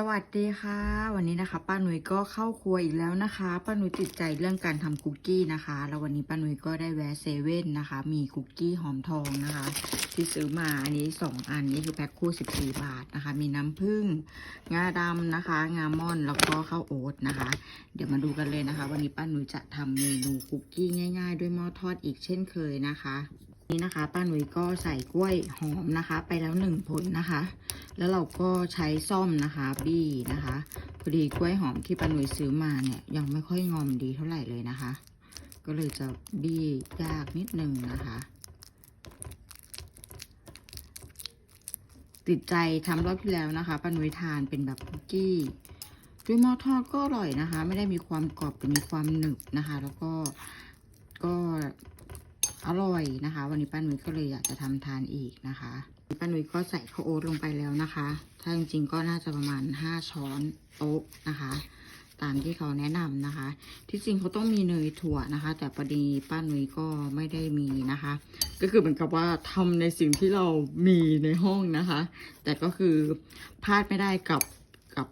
สวัสดีค่ะ วันนี้นะคะป้าหนุ่ยก็เข้าครัวอีกแล้วนะคะป้าหนุ่ยติดใจเรื่องการทำคุกกี้นะคะ แล้ววันนี้ป้าหนุ่ยก็ได้แวะเซเว่นนะคะ มีคุกกี้หอมทองนะคะ ที่ซื้อมาอันนี้สองอันนี้คือแพ็คคู่14บาทนะคะ มีน้ำผึ้งงาดำนะคะ งาม่อนแล้วก็ข้าวโอ๊ตนะคะ เดี๋ยวมาดูกันเลยนะคะ วันนี้ป้าหนุ่ยจะทำเมนูคุกกี้ง่าย ๆ ด้วยหม้อทอดอีกเช่นเคยนะคะ นี่นะคะป้าหนุ่ยก็ใส่กล้วยหอมนะคะ ไปแล้วหนึ่งผลนะคะ แล้วเราก็ใช้ซ่อมนะคะบี้นะคะพอดีกล้วยหอมที่ป้าหนุ่ยซื้อมาเนี่ยยังไม่ค่อยงอมดีเท่าไหร่เลยนะคะ ก็เลยจะบี้ยากนิดนึงนะคะ ติดใจทำรอบที่แล้วนะคะป้าหนุ่ยทานเป็นแบบคุกกี้ด้วยหม้อทอดก็อร่อยนะคะ ไม่ได้มีความกรอบแต่มีความหนึบนะคะ แล้วก็ก็ อร่อยนะคะ วันนี้ป้าหนุ่ยก็เลยอยากจะทำทานอีกนะคะป้าหนุ่ยก็ใส่ข้าวโอ๊ตลงไปแล้วนะคะ ถ้าจริงๆก็น่าจะประมาณ 5 ช้อนโต๊ะนะคะ ตามที่เขาแนะนำนะคะ ที่จริงเขาต้องมีเนยถั่วนะคะ แต่พอดีป้าหนุ่ยก็ไม่ได้มีนะคะ ก็คือเหมือนกับว่าทำในสิ่งที่เรามีในห้องนะคะ แต่ก็คือพลาดไม่ได้กับกับ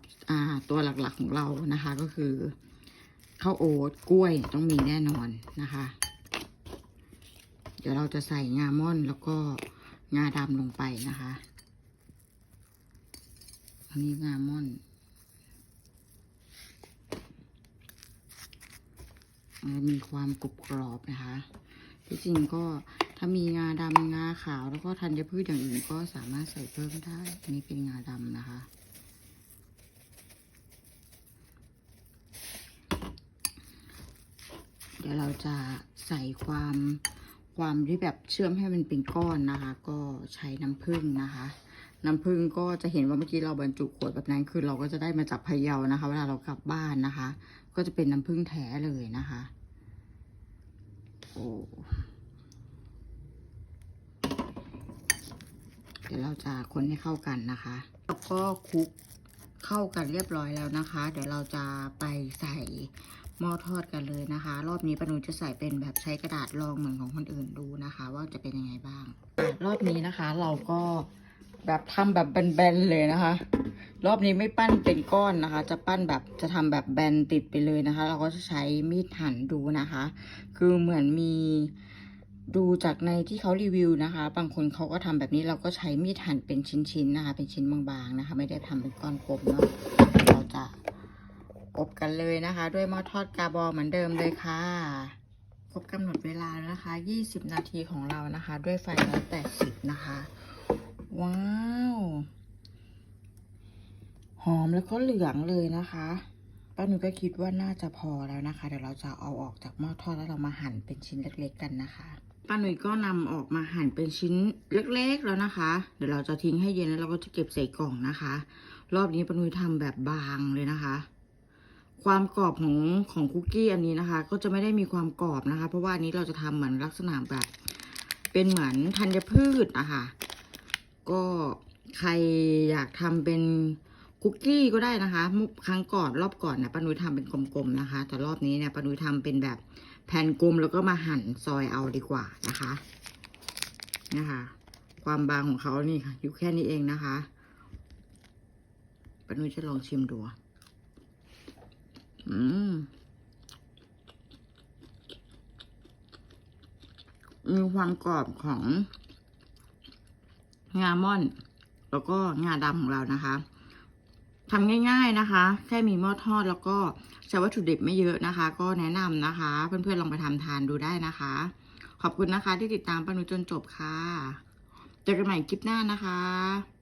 ตัวหลักๆของเรานะคะก็คือข้าวโอ๊ตกล้วยต้องมีแน่นอนนะคะ ดี๋ยวเราจะใส่งาม่อนแล้วก็งาดำลงไปนะคะ อันนี้งาม่อนมันมีความกรุบกรอบนะคะ ที่จริงก็ถ้ามีงาดำงาขาวแล้วก็ธัญพืชอย่างอื่นก็สามารถใส่เพิ่มได้ อันนี้เป็นงาดำนะคะ เดี๋ยวเราจะใส่ความ ความที่แบบเชื่อมให้มันเป็นก้อนนะคะ ก็ใช้น้ำผึ้งนะคะ น้ำผึ้งก็จะเห็นว่าเมื่อกี้เราบรรจุขวดแบบนั้นคือเราก็จะได้มาจากพะเยานะคะ เวลาเรากลับบ้านนะคะ ก็จะเป็นน้ำผึ้งแท้เลยนะคะโอ้เดี๋ยวเราจะคนให้เข้ากันนะคะแล้วก็คลุกเข้ากันเรียบร้อยแล้วนะคะ เดี๋ยวเราจะไปใส่ หม้อทอดกันเลยนะคะ รอบนี้ปานุจะใส่เป็นแบบใช้กระดาษรองเหมือนของคนอื่นดูนะคะ ว่าจะเป็นยังไงบ้าง รอบนี้นะคะ เราก็แบบทำแบบแบนๆเลยนะคะ รอบนี้ไม่ปั้นเป็นก้อนนะคะ จะปั้นแบบจะทำแบบแบนติดไปเลยนะคะ เราก็จะใช้มีดหั่นดูนะคะ คือเหมือนมีดูจากในที่เขารีวิวนะคะ บางคนเขาก็ทำแบบนี้เราก็ใช้มีดหั่นเป็นชิ้นๆนะคะ เป็นชิ้นบางๆนะคะ ไม่ได้ทำเป็นก้อนกลมเนาะเราจะ กันเลยนะคะ ด้วยหม้อทอดกาบอเหมือนเดิมเลยค่ะ ครบกำหนดเวลาแล้วนะคะ 20 นาทีของเรานะคะ ด้วยไฟ180นะคะ ว้าว หอมแล้วก็เหลืองเลยนะคะป้าหนูก็คิดว่าน่าจะพอแล้วนะคะ เดี๋ยวเราจะเอาออกจากหม้อทอดแล้วเรามาหั่นเป็นชิ้นเล็ก ๆ กันนะคะป้าหนุ่ยก็นำออกมาหั่นเป็นชิ้นเล็กๆแล้วนะคะ เดี๋ยวเราจะทิ้งให้เย็นแล้วเราก็จะเก็บใส่กล่องนะคะ รอบนี้ป้าหนุ่ยทำแบบบางเลยนะคะ ความกรอบของของคุกกี้อันนี้นะคะ ก็จะไม่ได้มีความกรอบนะคะ เพราะว่าอันนี้เราจะทำเหมือนลักษณะแบบ เป็นเหมือนธัญพืชอะค่ะ ก็ใครอยากทำเป็นคุกกี้ก็ได้นะคะมุกครั้งก่อนรอบก่อนเนี่ยป้านุ้ยทำเป็นกลมๆนะคะ แต่รอบนี้เนี่ยป้านุ้ยทำเป็นแบบแผ่นกลมแล้วก็มาหั่นซอยเอาดีกว่านะคะนะคะ ความบางของเขานี่ค่ะ อยู่แค่นี้เองนะคะป้านุ้ยจะลองชิมดู อืมมีความกรอบของ งาม่อน แล้วก็งาดำของเรานะคะทำง่ายๆนะคะ แค่มีหม้อทอดแล้วก็ใช้วัตถุดิบไม่เยอะนะคะ ก็แนะนำนะคะ เพื่อนๆลองไปทำทานดูได้นะคะ ขอบคุณนะคะที่ติดตามปานุจนจบค่ะ เจอกันใหม่คลิปหน้านะคะ